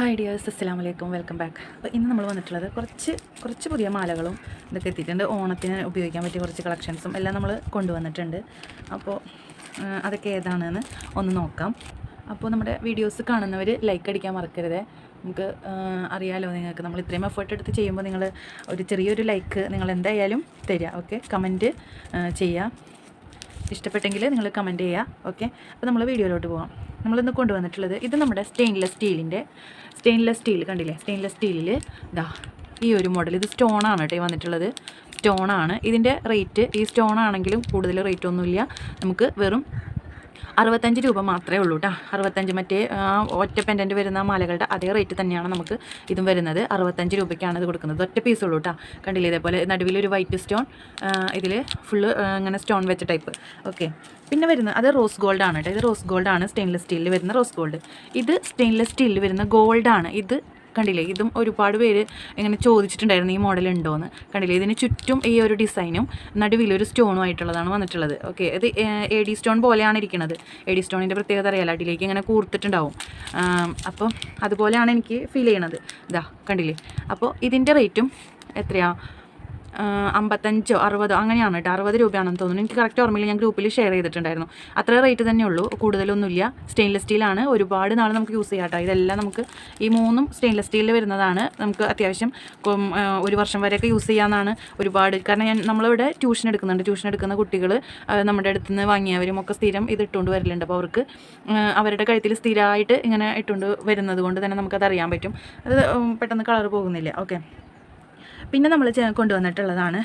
Hi dears അസ്സാം വലൈക്കും welcome back അപ്പോൾ ഇന്ന് നമ്മൾ വന്നിട്ടുള്ളത് കുറച്ച് കുറച്ച് പുതിയ മാലകളും ഇതൊക്കെ എത്തിയിട്ടുണ്ട്. ഓണത്തിന് ഉപയോഗിക്കാൻ പറ്റിയ കുറച്ച് കളക്ഷൻസും എല്ലാം നമ്മൾ കൊണ്ടുവന്നിട്ടുണ്ട്. അപ്പോൾ അതൊക്കെ ഏതാണെന്ന് ഒന്ന് നോക്കാം. അപ്പോൾ നമ്മുടെ വീഡിയോസ് കാണുന്നവർ ലൈക്ക് അടിക്കാൻ മറക്കരുത്. നമുക്ക് അറിയാലോ നിങ്ങൾക്ക്. നമ്മൾ ഇത്രയും എഫേർട്ട് എടുത്ത് ചെയ്യുമ്പോൾ നിങ്ങൾ ഒരു ചെറിയൊരു ലൈക്ക് നിങ്ങൾ എന്തായാലും തരിക ഓക്കെ കമന്റ് ചെയ്യുക ഇഷ്ടപ്പെട്ടെങ്കിൽ നിങ്ങൾ കമന്റ് ചെയ്യുക ഓക്കെ അപ്പോൾ നമ്മൾ വീഡിയോയിലോട്ട് പോകാം നമ്മളിന്ന് കൊണ്ടുവന്നിട്ടുള്ളത് ഇത് നമ്മുടെ സ്റ്റെയിൻലെസ് സ്റ്റീലിന്റെ സ്റ്റെയിൻലെസ് സ്റ്റീൽ കണ്ടില്ലേ? സ്റ്റെയിൻലെസ് സ്റ്റീലിൽ ഇതാ ഈ ഒരു മോഡൽ ഇത് സ്റ്റോണാണ് കേട്ടോ വന്നിട്ടുള്ളത്. സ്റ്റോണാണ് ഇതിന്റെ റേറ്റ് ഈ സ്റ്റോൺ ആണെങ്കിലും കൂടുതൽ റേറ്റ് ഒന്നുമില്ല. നമുക്ക് വെറും അറുപത്തഞ്ച് രൂപ മാത്രമേ ഉള്ളൂ കേട്ടോ അറുപത്തഞ്ച് മറ്റേ ഒറ്റ പെൻഡന്റ് വരുന്ന മാലകളുടെ അതേ റേറ്റ് തന്നെയാണ് നമുക്ക് ഇതും വരുന്നത്. അറുപത്തഞ്ച് രൂപയ്ക്കാണ് ഇത് കൊടുക്കുന്നത്. ഒറ്റ പീസ് ഉള്ളൂ കേട്ടോ കണ്ടില്ലേ ഇതേപോലെ നടുവിലൊരു വൈറ്റ് സ്റ്റോൺ ഇതിൽ ഫുള്ള് ഇങ്ങനെ സ്റ്റോൺ വെച്ച ടൈപ്പ് ഓക്കെ പിന്നെ വരുന്നത് അത് റോസ് ഗോൾഡ് ആണ് കേട്ടോ ഇത് റോസ് ഗോൾഡ് ആണ് സ്റ്റെയിൻലെസ് സ്റ്റീലിൽ വരുന്ന റോസ് ഗോൾഡ് ഇത് സ്റ്റെയിൻലെസ് സ്റ്റീലിൽ വരുന്ന ഗോൾഡാണ് ഇത് കണ്ടില്ലേ? ഇതും ഒരുപാട് പേര് ഇങ്ങനെ ചോദിച്ചിട്ടുണ്ടായിരുന്നു ഈ മോഡൽ ഉണ്ടോയെന്ന് കണ്ടില്ലേ? ഇതിന് ചുറ്റും ഈ ഒരു ഡിസൈനും നടുവിലൊരു സ്റ്റോണും ആയിട്ടുള്ളതാണ് വന്നിട്ടുള്ളത്. ഓക്കെ ഇത് എ ഡി സ്റ്റോൺ പോലെയാണ് ഇരിക്കുന്നത് എ ഡി സ്റ്റോണിന്റെ പ്രത്യേകത അറിയാലോ? അടിയിലേക്ക് ഇങ്ങനെ കൂർത്തിട്ടുണ്ടാവും. അപ്പം അതുപോലെയാണ് എനിക്ക് ഫീൽ ചെയ്യണത്. ഇതാ കണ്ടില്ലേ? അപ്പോൾ ഇതിന്റെ റേറ്റും എത്രയാ? ആ, അമ്പത്തഞ്ചോ അറുപതോ അങ്ങനെയാണ് കേട്ടോ. അറുപത് രൂപയാണെന്ന് തോന്നുന്നു. എനിക്ക് കറക്റ്റ് ഓർമ്മയില്ല. ഞാൻ ഗ്രൂപ്പിൽ ഷെയർ ചെയ്തിട്ടുണ്ടായിരുന്നു. അത്ര റേറ്റ് തന്നെ ഉള്ളൂ കൂടുതലൊന്നുമില്ല സ്റ്റെയിൻലെസ് സ്റ്റീലാണ് ഒരുപാട് നാൾ നമുക്ക് യൂസ് ചെയ്യാം കേട്ടോ. ഇതെല്ലാം നമുക്ക് ഈ മൂന്നും സ്റ്റെയിൻലെസ് സ്റ്റീലിൽ വരുന്നതാണ്. നമുക്ക് അത്യാവശ്യം ഒരു വർഷം വരെയൊക്കെ യൂസ് ചെയ്യാമെന്നാണ് ഒരുപാട്. കാരണം ഞാൻ നമ്മളിവിടെ ട്യൂഷൻ എടുക്കുന്നുണ്ട്. ട്യൂഷൻ എടുക്കുന്ന കുട്ടികൾ നമ്മുടെ അടുത്ത് നിന്ന് വാങ്ങിയവരും ഒക്കെ സ്ഥിരം ഇത് ഇട്ടുകൊണ്ട് വരലുണ്ട്. അപ്പോൾ അവർക്ക് അവരുടെ കഴുത്തിൽ സ്ഥിരമായിട്ട് ഇങ്ങനെ ഇട്ടുകൊണ്ട് വരുന്നത് കൊണ്ട് തന്നെ നമുക്കത് അറിയാൻ പറ്റും. അത് പെട്ടെന്ന് കളർ പോകുന്നില്ല. ഓക്കെ പിന്നെ നമ്മൾ കൊണ്ടുവന്നിട്ടുള്ളതാണ്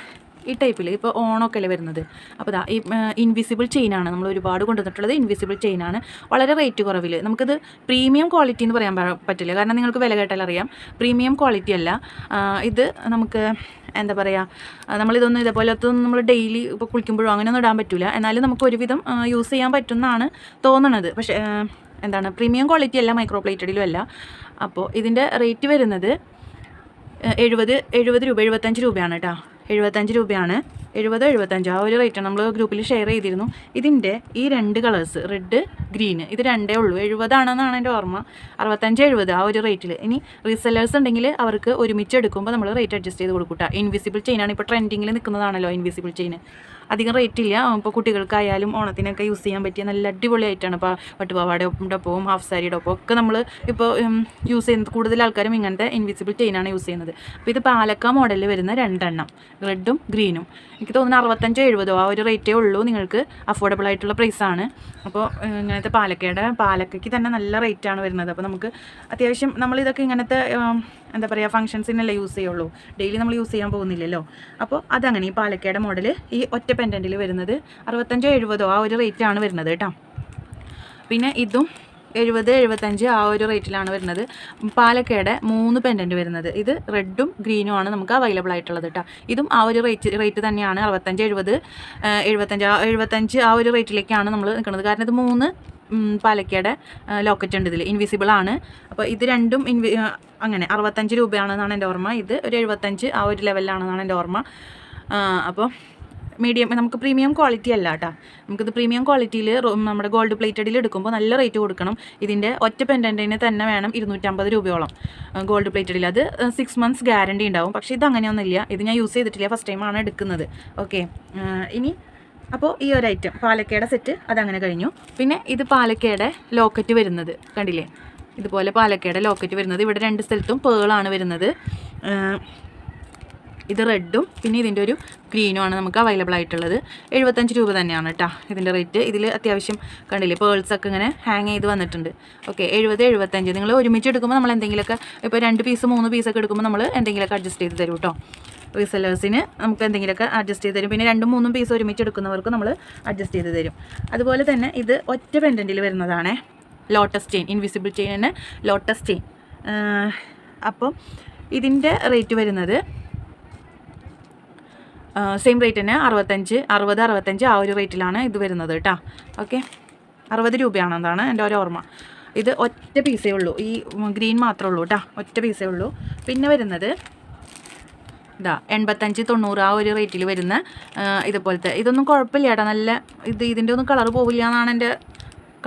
ഈ ടൈപ്പിൽ ഇപ്പോൾ ഓണമൊക്കെ അല്ലേ വരുന്നത്. അപ്പോൾ ദാ ഈ ഇൻവിസിബിൾ ചെയിനാണ് നമ്മൾ ഒരുപാട് കൊണ്ടുവന്നിട്ടുള്ളത് ഇൻവിസിബിൾ ചെയിനാണ് വളരെ റേറ്റ് കുറവിൽ നമുക്കിത് പ്രീമിയം ക്വാളിറ്റി എന്ന് പറയാൻ പറ്റില്ല. കാരണം നിങ്ങൾക്ക് വില കേട്ടാൽ അറിയാം. പ്രീമിയം ക്വാളിറ്റി അല്ല. ഇത് നമുക്ക് എന്താ പറയുക നമ്മളിതൊന്നും ഇതേപോലത്തൊന്നും നമ്മൾ ഡെയിലി ഇപ്പോൾ കുളിക്കുമ്പോഴോ അങ്ങനെയൊന്നും ഇടാൻ പറ്റില്ല എന്നാലും നമുക്ക് ഒരുവിധം യൂസ് ചെയ്യാൻ പറ്റുന്നതാണ് തോന്നണത്. പക്ഷേ എന്താണ് പ്രീമിയം ക്വാളിറ്റി അല്ല മൈക്രോ പ്ലേറ്റഡിലും അല്ല. അപ്പോൾ ഇതിന്റെ റേറ്റ് വരുന്നത് എഴുപത് എഴുപത് രൂപ എഴുപത്തഞ്ച് രൂപയാണ് കേട്ടോ എഴുപത്തഞ്ച് രൂപയാണ്. എഴുപത് എഴുപത്തഞ്ച്. ആ ഒരു റേറ്റാണ് നമ്മൾ ഗ്രൂപ്പിൽ ഷെയർ ചെയ്തിരുന്നു. ഇതിന്റെ ഈ രണ്ട് കളേഴ്സ് റെഡ് ഗ്രീന് ഇത് രണ്ടേ ഉള്ളൂ. എഴുപതാണെന്നാണ് എന്റെ ഓർമ്മ. അറുപത്തഞ്ച് എഴുപത് ആ ഒരു റേറ്റിൽ ഇനി റീസെല്ലേഴ്സ് ഉണ്ടെങ്കിൽ അവർക്ക് ഒരുമിച്ച് എടുക്കുമ്പോൾ നമ്മൾ റേറ്റ് അഡ്ജസ്റ്റ് ചെയ്ത് കൊടുക്കൂട്ടാ ഇൻവിസിബിൾ ചെയിനാണ് ഇപ്പോൾ ട്രെൻഡിങ്ങിൽ നിൽക്കുന്നതാണല്ലോ ഇൻവിസിബിൾ ചെയിൻ അധികം റേറ്റ് ഇല്ല. ഇപ്പോൾ കുട്ടികൾക്കായാലും ഓണത്തിനൊക്കെ യൂസ് ചെയ്യാൻ പറ്റിയ നല്ല അടിപൊളിയായിട്ടാണ്. ഇപ്പോൾ പട്ടുപാവാടയുടെ ഒപ്പവും ഹാഫ് സാരിയുടെ ഒപ്പം ഒക്കെ നമ്മൾ ഇപ്പോൾ യൂസ് ചെയ്യുന്നത്. കൂടുതൽ ആൾക്കാരും ഇങ്ങനത്തെ ഇൻവിസിബിൾ ചെയിനാണ് യൂസ് ചെയ്യുന്നത്. അപ്പോൾ ഇത് പാലക്ക മോഡലിൽ വരുന്ന രണ്ടെണ്ണം. റെഡും ഗ്രീനും എനിക്ക് തോന്നുന്നു അറുപത്തഞ്ചോ എഴുപതോ ആ ഒരു റേറ്റേ ഉള്ളൂ നിങ്ങൾക്ക് അഫോർഡബിൾ ആയിട്ടുള്ള പ്രൈസാണ് അപ്പോൾ ഇങ്ങനത്തെ പാലക്കയുടെ പാലക്കയ്ക്ക് തന്നെ നല്ല റേറ്റാണ് വരുന്നത്. അപ്പോൾ നമുക്ക് അത്യാവശ്യം നമ്മളിതൊക്കെ ഇങ്ങനത്തെ എന്താ പറയുക ഫംഗ്ഷൻസിനല്ലേ യൂസ് ചെയ്യുള്ളൂ. ഡെയിലി നമ്മൾ യൂസ് ചെയ്യാൻ പോകുന്നില്ലല്ലോ. അപ്പോൾ അതങ്ങനെ ഈ പാലക്കയുടെ മോഡൽ ഈ ഒറ്റ പെൻഡന്റിൽ വരുന്നത് അറുപത്തഞ്ചോ എഴുപതോ ആ ഒരു റേറ്റിലാണ് വരുന്നത് കേട്ടോ. പിന്നെ ഇതും എഴുപത് എഴുപത്തഞ്ച് ആ ഒരു റേറ്റിലാണ് വരുന്നത്. പാലക്കയുടെ മൂന്ന് പെൻഡന്റ് വരുന്നത്. ഇത് റെഡും ഗ്രീനും ആണ് നമുക്ക് അവൈലബിൾ ആയിട്ടുള്ളത് കേട്ടോ. ഇതും ആ ഒരു റേറ്റ് റേറ്റ് തന്നെയാണ്. അറുപത്തഞ്ച് എഴുപത് എഴുപത്തഞ്ച് എഴുപത്തഞ്ച് ആ ഒരു റേറ്റിലേക്കാണ് നമ്മൾ നിൽക്കുന്നത്. കാരണം ഇത് മൂന്ന് പാലക്കയുടെ ലോക്കറ്റ് ഉണ്ട് ഇതിൽ ഇൻവിസിബിൾ ആണ്. അപ്പോൾ ഇത് രണ്ടും ഇൻവി അങ്ങനെ അറുപത്തഞ്ച് രൂപയാണെന്നാണ് എന്റെ ഓർമ്മ. ഇത് ഒരു എഴുപത്തഞ്ച് ആ ഒരു ലെവലിലാണെന്നാണ് എന്റെ ഓർമ്മ. അപ്പോൾ മീഡിയം നമുക്ക് പ്രീമിയം ക്വാളിറ്റി അല്ല കേട്ടോ നമുക്കിത് പ്രീമിയം ക്വാളിറ്റിയിൽ നമ്മുടെ ഗോൾഡ് പ്ലേറ്റഡിൽ എടുക്കുമ്പോൾ നല്ല റേറ്റ് കൊടുക്കണം. ഇതിന്റെ ഒറ്റ പെൻഡന്റിന് തന്നെ വേണം ഇരുന്നൂറ്റമ്പത് രൂപയോളം ഗോൾഡ് പ്ലേറ്റഡിൽ അത് സിക്സ് മന്ത്സ് ഗ്യാരണ്ടി ഉണ്ടാവും. പക്ഷേ ഇത് അങ്ങനെയൊന്നുമില്ല. ഇത് ഞാൻ യൂസ് ചെയ്തിട്ടില്ല. ഫസ്റ്റ് ടൈമാണ് എടുക്കുന്നത്. ഓക്കെ ഇനി അപ്പോൾ ഈ ഒരു ഐറ്റം പാലക്കേടെ സെറ്റ് അതങ്ങനെ കഴിഞ്ഞു. പിന്നെ ഇത് പാലക്കേടെ ലോക്കറ്റ് വരുന്നത് കണ്ടില്ലേ? ഇതുപോലെ പാലക്കേടെ ലോക്കറ്റ് വരുന്നത്. ഇവിടെ രണ്ട് സ്ഥലത്തും പേളാണ് വരുന്നത്. ഇത് റെഡും പിന്നെ ഇതിന്റെ ഒരു ഗ്രീനും ആണ് നമുക്ക് അവൈലബിൾ ആയിട്ടുള്ളത്. എഴുപത്തഞ്ച് രൂപ തന്നെയാണ് കേട്ടോ ഇതിന്റെ റേറ്റ് ഇതിൽ അത്യാവശ്യം കണ്ടില്ലേ പേൾസൊക്കെ ഇങ്ങനെ ഹാങ് ചെയ്ത് വന്നിട്ടുണ്ട്. ഓക്കെ എഴുപത് എഴുപത്തഞ്ച്. നിങ്ങൾ ഒരുമിച്ച് എടുക്കുമ്പോൾ നമ്മൾ എന്തെങ്കിലുമൊക്കെ ഇപ്പോൾ രണ്ട് പീസ് മൂന്ന് പീസൊക്കെ എടുക്കുമ്പോൾ നമ്മൾ എന്തെങ്കിലുമൊക്കെ അഡ്ജസ്റ്റ് ചെയ്ത് തരും കേട്ടോ റീസെല്ലേഴ്സിന് നമുക്ക് എന്തെങ്കിലുമൊക്കെ അഡ്ജസ്റ്റ് ചെയ്ത് തരും. പിന്നെ രണ്ടും മൂന്നും പീസ് ഒരുമിച്ച് എടുക്കുന്നവർക്ക് നമ്മൾ അഡ്ജസ്റ്റ് ചെയ്ത് തരും. അതുപോലെ തന്നെ ഇത് ഒറ്റ പെൻഡന്റിൽ വരുന്നതാണ്. ലോട്ടസ് ചെയിൻ ഇൻവിസിബിൾ ചെയിൻ തന്നെ ലോട്ടസ് ചെയിൻ അപ്പം ഇതിന്റെ റേറ്റ് വരുന്നത് സെയിം റേറ്റ് തന്നെ അറുപത്തഞ്ച് അറുപത് അറുപത്തഞ്ച് ആ ഒരു റേറ്റിലാണ് ഇത് വരുന്നത് കേട്ടോ. ഓക്കെ അറുപത് രൂപയാണെന്നാണ് എന്റെ ഒരു ഓർമ്മ. ഇത് ഒറ്റ പീസേ ഉള്ളൂ. ഈ ഗ്രീൻ മാത്രമേ ഉള്ളൂ കേട്ടോ. ഒറ്റ പീസേ ഉള്ളൂ. പിന്നെ വരുന്നത് ഇതാ എൺപത്തഞ്ച് തൊണ്ണൂറ് ആ ഒരു റേറ്റിൽ വരുന്ന ഇതുപോലത്തെ. ഇതൊന്നും കുഴപ്പമില്ല ഏട്ടാ നല്ല ഇത് ഇതിന്റെ ഒന്നും കളർ പോവില്ല എന്നാണ് എന്റെ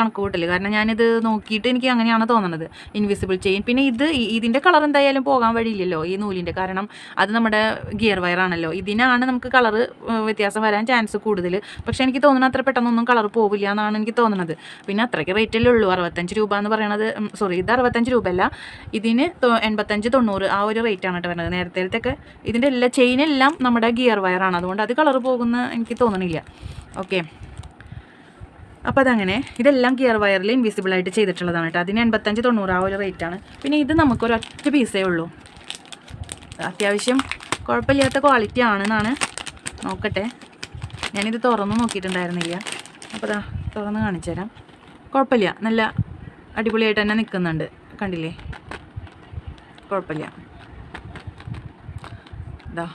കണക്ക് കൂട്ടൽ കാരണം ഞാനിത് നോക്കിയിട്ട് എനിക്ക് അങ്ങനെയാണ് തോന്നുന്നത് ഇൻവിസിബിൾ ചെയിൻ പിന്നെ ഇത് ഇതിന്റെ കളർ എന്തായാലും പോകാൻ വഴിയില്ലല്ലോ ഈ നൂലിന്റെ കാരണം അത് നമ്മുടെ ഗിയർ വയറാണല്ലോ ഇതിനാണ് നമുക്ക് കളർ വ്യത്യാസം വരാൻ ചാൻസ് കൂടുതൽ. പക്ഷേ എനിക്ക് തോന്നുന്നത് അത്ര പെട്ടെന്നൊന്നും കളർ പോവില്ല എന്നാണ് എനിക്ക് തോന്നുന്നത് പിന്നെ അത്രയ്ക്ക് റേറ്റല്ലേ ഉള്ളൂ. അറുപത്തഞ്ച് രൂപ എന്ന് പറയുന്നത് സോറി ഇത് അറുപത്തഞ്ച് രൂപയല്ല. ഇതിന് എൺപത്തഞ്ച് തൊണ്ണൂറ് ആ ഒരു റേറ്റ് ആണ് കേട്ടോ വരുന്നത് നേരത്തെ ഇതിന്റെ എല്ലാ ചെയിനെല്ലാം നമ്മുടെ ഗിയർ വയറാണ് അതുകൊണ്ട് അത് കളർ പോകുന്ന എനിക്ക് തോന്നണില്ല. ഓക്കെ അപ്പോൾ അതങ്ങനെ ഇതെല്ലാം ഗിയർ വയറിൽ ഇൻവിസിബിൾ ആയിട്ട് ചെയ്തിട്ടുള്ളതാണ് കേട്ടോ. അതിന് എൺപത്തഞ്ച് തൊണ്ണൂറ് ആ ഒരു റേറ്റ് ആണ്. പിന്നെ ഇത് നമുക്കൊരു ഒറ്റ പീസേ ഉള്ളൂ. അത്യാവശ്യം കുഴപ്പമില്ലാത്ത ക്വാളിറ്റി ആണെന്നാണ് നോക്കട്ടെ. ഞാനിത് തുറന്ന് നോക്കിയിട്ടുണ്ടായിരുന്നില്ല. അപ്പോൾ ദാ തുറന്ന് കാണിച്ചു തരാം. കുഴപ്പമില്ല. നല്ല അടിപൊളിയായിട്ട് തന്നെ നിൽക്കുന്നുണ്ട്. കണ്ടില്ലേ? കുഴപ്പമില്ല. ഇതാ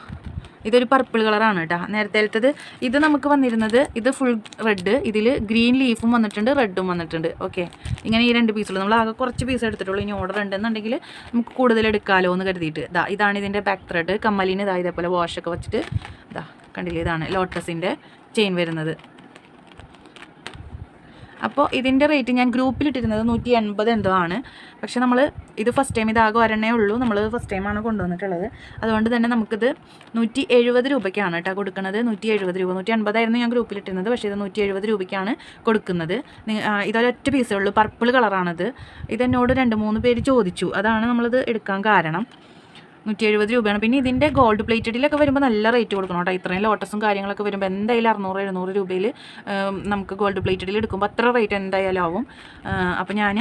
ഇതൊരു പർപ്പിൾ കളറാണ് കേട്ടോ നേരത്തേലത്തത് ഇത് നമുക്ക് വന്നിരുന്നത് ഇത് ഫുൾ റെഡ് ഇതിൽ ഗ്രീൻ ലീഫും വന്നിട്ടുണ്ട് റെഡും വന്നിട്ടുണ്ട്. ഓക്കെ ഇങ്ങനെ ഈ രണ്ട് പീസുള്ളൂ നമ്മൾ ആകെ കുറച്ച് പീസ് എടുത്തിട്ടുള്ളൂ. ഇനി ഓർഡർ ഉണ്ടെന്നുണ്ടെങ്കിൽ നമുക്ക് കൂടുതൽ എടുക്കാമല്ലോ എന്ന് കരുതിയിട്ട്. ഇതാ ഇതാണ് ഇതിന്റെ ബാക്ക് ത്രെഡ് കമ്മലിന് ഇതാ ഇതേപോലെ വാഷൊക്കെ വെച്ചിട്ട് ഇതാ കണ്ടില്ലേ? ഇതാണ് ലോട്ടസിന്റെ ചെയിൻ വരുന്നത്. അപ്പോൾ ഇതിന്റെ റേറ്റ് ഞാൻ ഗ്രൂപ്പിലിട്ടിരുന്നത് നൂറ്റി എൺപത് എന്തോ ആണ്. പക്ഷെ നമ്മൾ ഇത് ഫസ്റ്റ് ടൈം ഇതാകെ വരണേ ഉള്ളൂ. നമ്മൾ ഫസ്റ്റ് ടൈമാണ് കൊണ്ടുവന്നിട്ടുള്ളത്. അതുകൊണ്ട് തന്നെ നമുക്കിത് നൂറ്റി എഴുപത് രൂപയ്ക്കാണ് കേട്ടോ കൊടുക്കുന്നത്. നൂറ്റി എഴുപത് രൂപ. നൂറ്റി എൺപതായിരുന്നു ഞാൻ ഗ്രൂപ്പിലിട്ടിരുന്നത്. പക്ഷേ ഇത് നൂറ്റി എഴുപത് രൂപയ്ക്കാണ് കൊടുക്കുന്നത്. ഇതൊരൊറ്റ പീസേ ഉള്ളൂ. പർപ്പിൾ കളറാണത് ഇതെന്നോട് രണ്ട് മൂന്ന് പേര് ചോദിച്ചു. അതാണ് നമ്മളിത് എടുക്കാൻ കാരണം. നൂറ്റി എഴുപത് രൂപയാണ്. പിന്നെ ഇതിന്റെ ഗോൾഡ് പ്ലേറ്റഡിലൊക്കെ വരുമ്പോൾ നല്ല റേറ്റ് കൊടുക്കണം കേട്ടോ. ഇത്രയും ലോട്ടസും കാര്യങ്ങളൊക്കെ വരുമ്പോൾ എന്തായാലും അറുന്നൂറ് എഴുന്നൂറ് രൂപയിൽ നമുക്ക് ഗോൾഡ് പ്ലേറ്റഡിൽ എടുക്കുമ്പോൾ അത്ര റേറ്റ് എന്തായാലും ആവും. അപ്പോൾ ഞാൻ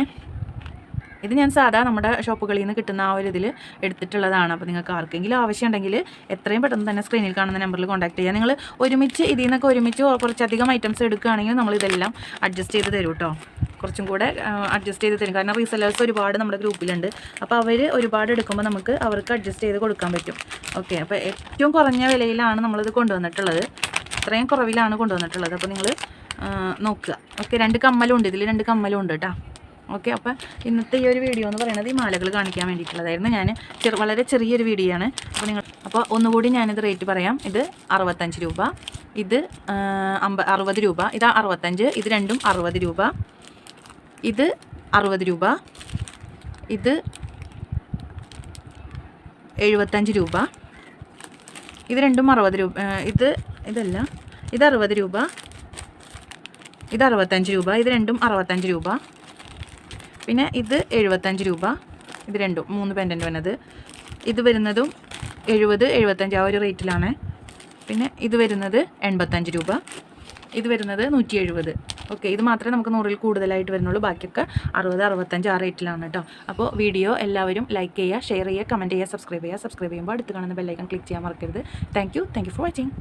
ഇത് ഞാൻ സാധാ നമ്മുടെ ഷോപ്പുകളിൽ നിന്ന് കിട്ടുന്ന ആ ഒരു ഇതിൽ എടുത്തിട്ടുള്ളതാണ്. അപ്പോൾ നിങ്ങൾക്ക് ആർക്കെങ്കിലും ആവശ്യമുണ്ടെങ്കിൽ എത്രയും പെട്ടെന്ന് തന്നെ സ്ക്രീനിൽ കാണുന്ന നമ്പറിൽ കോൺടാക്ട് ചെയ്യുക നിങ്ങൾ ഒരുമിച്ച് ഇതിൽ നിന്നൊക്കെ ഒരുമിച്ച് കുറച്ചധികം ഐറ്റംസ് എടുക്കുകയാണെങ്കിൽ നമ്മൾ ഇതെല്ലാം അഡ്ജസ്റ്റ് ചെയ്ത് തരും കേട്ടോ കുറച്ചും കൂടെ അഡ്ജസ്റ്റ് ചെയ്ത് തരും. കാരണം റീസെല്ലേഴ്സ് ഒരുപാട് നമ്മുടെ ഗ്രൂപ്പിലുണ്ട്. അപ്പോൾ അവർ ഒരുപാട് എടുക്കുമ്പോൾ നമുക്ക് അവർക്ക് അഡ്ജസ്റ്റ് ചെയ്ത് കൊടുക്കാൻ പറ്റും. ഓക്കെ അപ്പോൾ ഏറ്റവും കുറഞ്ഞ വിലയിലാണ് നമ്മളിത് കൊണ്ടുവന്നിട്ടുള്ളത്. ഇത്രയും കുറവിലാണ് കൊണ്ടുവന്നിട്ടുള്ളത്. അപ്പോൾ നിങ്ങൾ നോക്കുക. ഓക്കെ രണ്ട് കമ്മലും ഉണ്ട് ഇതിൽ രണ്ട് കമ്മലും ഉണ്ട് കേട്ടോ ഓക്കെ അപ്പോൾ ഇന്നത്തെ ഈ ഒരു വീഡിയോ എന്ന് പറയുന്നത് ഈ മാലകൾ കാണിക്കാൻ വേണ്ടിയിട്ടുള്ളതായിരുന്നു. ഞാൻ ചെറു വളരെ ചെറിയൊരു വീഡിയോ ആണ്. അപ്പോൾ നിങ്ങൾ അപ്പോൾ ഒന്നുകൂടി ഞാനിത് റേറ്റ് പറയാം. ഇത് അറുപത്തഞ്ച് രൂപ. ഇത് അമ്പ അറുപത് രൂപ. ഇത് അറുപത്തഞ്ച്. ഇത് രണ്ടും അറുപത് രൂപ. ഇത് അറുപത് രൂപ. ഇത് എഴുപത്തഞ്ച് രൂപ. ഇത് രണ്ടും അറുപത് രൂപ. ഇത് ഇതല്ല. ഇത് അറുപത് രൂപ. ഇത് അറുപത്തഞ്ച് രൂപ. ഇത് രണ്ടും അറുപത്തഞ്ച് രൂപ. പിന്നെ ഇത് എഴുപത്തഞ്ച് രൂപ. ഇത് രണ്ടും മൂന്ന് പെൻഡന്റ് വന്നത്. ഇത് വരുന്നതും എഴുപത് എഴുപത്തഞ്ച് ആ ഒരു റേറ്റിലാണ്. പിന്നെ ഇത് വരുന്നത് എൺപത്തഞ്ച് രൂപ. ഇത് വരുന്നത് നൂറ്റി എഴുപത് ഓക്കെ ഇത് മാത്രമേ നമുക്ക് നൂറിൽ കൂടുതലായിട്ട് വരുന്നുള്ളൂ. ബാക്കിയൊക്കെ അറുപത് അറുപത്തഞ്ച് ആ റേറ്റിലാണ് കേട്ടോ അപ്പോൾ വീഡിയോ എല്ലാവരും ലൈക്ക് ചെയ്യുക ഷെയർ ചെയ്യുക കമന്റ് ചെയ്യുക സബ്സ്ക്രൈബ് ചെയ്യുക. സബ്സ്ക്രൈബ് ചെയ്യുമ്പോൾ അടുത്ത് കാണുന്ന ബെല്ലൈക്കൺ ക്ലിക്ക് ചെയ്യാൻ മറക്കരുത്. Thank you thank you for watching